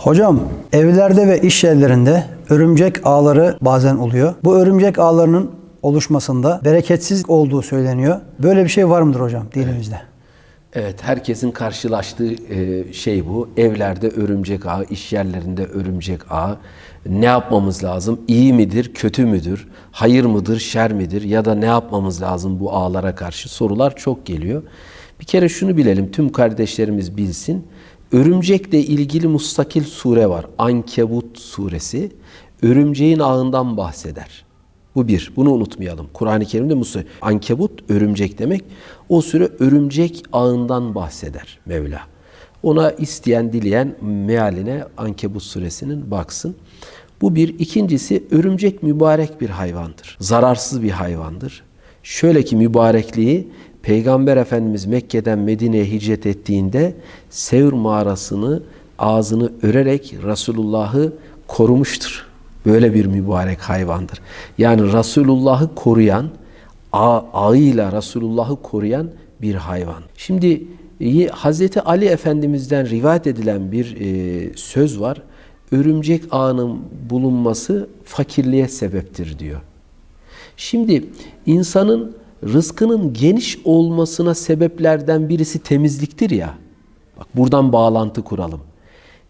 Hocam evlerde ve iş yerlerinde örümcek ağları bazen oluyor. Bu örümcek ağlarının oluşmasında bereketsiz olduğu söyleniyor. Böyle bir şey var mıdır hocam dinimizde? Evet, herkesin karşılaştığı e, şey bu. Evlerde örümcek ağı, iş yerlerinde örümcek ağı. Ne yapmamız lazım? İyi midir, kötü müdür? Hayır mıdır, şer midir? Ya da ne yapmamız lazım bu ağlara karşı? Sorular çok geliyor. Bir kere şunu bilelim, tüm kardeşlerimiz bilsin. Örümcekle ilgili mustakil sure var. Ankebut suresi. Örümceğin ağından bahseder. Bu bir. Bunu unutmayalım. Kur'an-ı Kerim'de Musa ankebut örümcek demek. O süre örümcek ağından bahseder Mevla. Ona isteyen, dileyen mealine Ankebut suresinin baksın. Bu bir. İkincisi örümcek mübarek bir hayvandır. Zararsız bir hayvandır. Şöyle ki mübarekliği Peygamber Efendimiz Mekke'den Medine'ye hicret ettiğinde Sevr mağarasını ağzını örerek Resulullah'ı korumuştur. Böyle bir mübarek hayvandır. Yani Resulullah'ı koruyan, ağ, ağıyla Resulullah'ı koruyan bir hayvan. Şimdi e, Hazreti Ali Efendimiz'den rivayet edilen bir e, söz var. Örümcek ağının bulunması fakirliğe sebeptir diyor. Şimdi insanın rızkının geniş olmasına sebeplerden birisi temizliktir ya. Bak buradan bağlantı kuralım.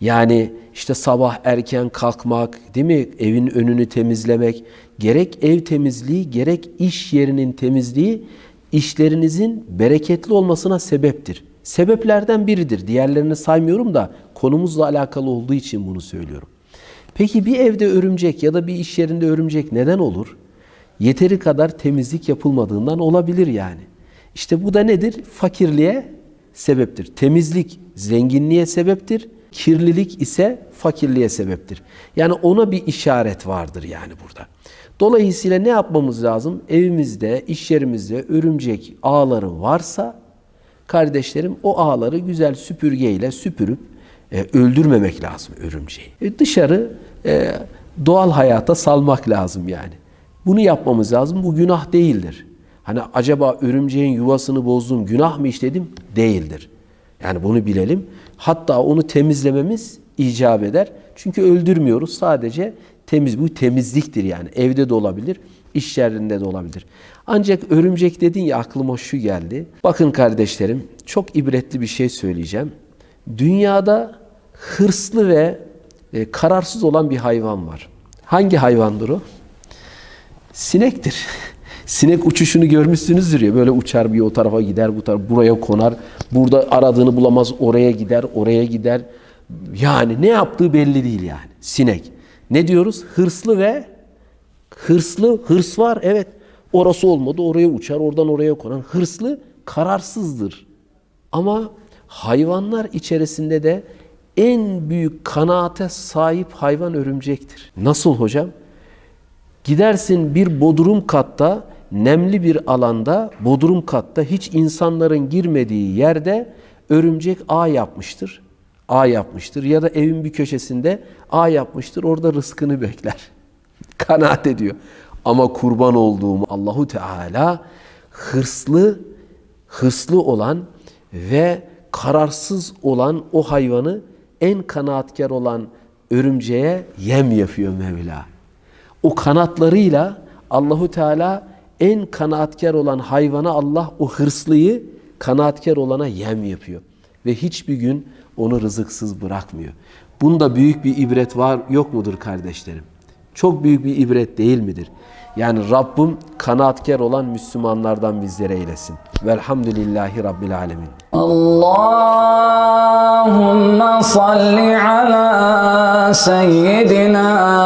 Yani işte sabah erken kalkmak, değil mi? Evin önünü temizlemek, gerek ev temizliği, gerek iş yerinin temizliği işlerinizin bereketli olmasına sebeptir. Sebeplerden biridir. Diğerlerini saymıyorum da konumuzla alakalı olduğu için bunu söylüyorum. Peki bir evde örümcek ya da bir iş yerinde örümcek neden olur? Yeteri kadar temizlik yapılmadığından olabilir yani. İşte bu da nedir? Fakirliğe sebeptir. Temizlik zenginliğe sebeptir. Kirlilik ise fakirliğe sebeptir. Yani ona bir işaret vardır yani burada. Dolayısıyla ne yapmamız lazım? Evimizde, iş yerimizde örümcek ağları varsa kardeşlerim o ağları güzel süpürgeyle süpürüp e, öldürmemek lazım örümceği. E, dışarı e, doğal hayata salmak lazım yani. Bunu yapmamız lazım. Bu günah değildir. Hani acaba örümceğin yuvasını bozdum, günah mı işledim? Değildir. Yani bunu bilelim. Hatta onu temizlememiz icap eder. Çünkü öldürmüyoruz. Sadece temiz bu temizliktir yani. Evde de olabilir, iş yerinde de olabilir. Ancak örümcek dedin ya aklıma şu geldi. Bakın kardeşlerim, çok ibretli bir şey söyleyeceğim. Dünyada hırslı ve e, kararsız olan bir hayvan var. Hangi hayvandır o? Sinektir. Sinek uçuşunu görmüşsünüzdür ya böyle uçar bir o tarafa gider bu tarafa buraya konar. Burada aradığını bulamaz oraya gider oraya gider. Yani ne yaptığı belli değil yani sinek. Ne diyoruz? Hırslı ve hırslı hırs var evet. Orası olmadı oraya uçar oradan oraya konar. Hırslı kararsızdır. Ama hayvanlar içerisinde de en büyük kanaate sahip hayvan örümcektir. Nasıl hocam? Gidersin bir bodrum katta, nemli bir alanda, bodrum katta hiç insanların girmediği yerde örümcek ağ yapmıştır. Ağ yapmıştır ya da evin bir köşesinde ağ yapmıştır. Orada rızkını bekler. Kanaat ediyor. Ama kurban olduğum Allahu Teala hırslı, hırslı olan ve kararsız olan o hayvanı en kanaatkar olan örümceğe yem yapıyor Mevla. O kanatlarıyla Allahu Teala en kanaatkar olan hayvana Allah o hırslıyı kanaatkar olana yem yapıyor. Ve hiçbir gün onu rızıksız bırakmıyor. Bunda büyük bir ibret var yok mudur kardeşlerim? Çok büyük bir ibret değil midir? Yani Rabbim kanaatkar olan Müslümanlardan bizlere eylesin. Velhamdülillahi Rabbil Alemin. Allahümme salli ala seyyidina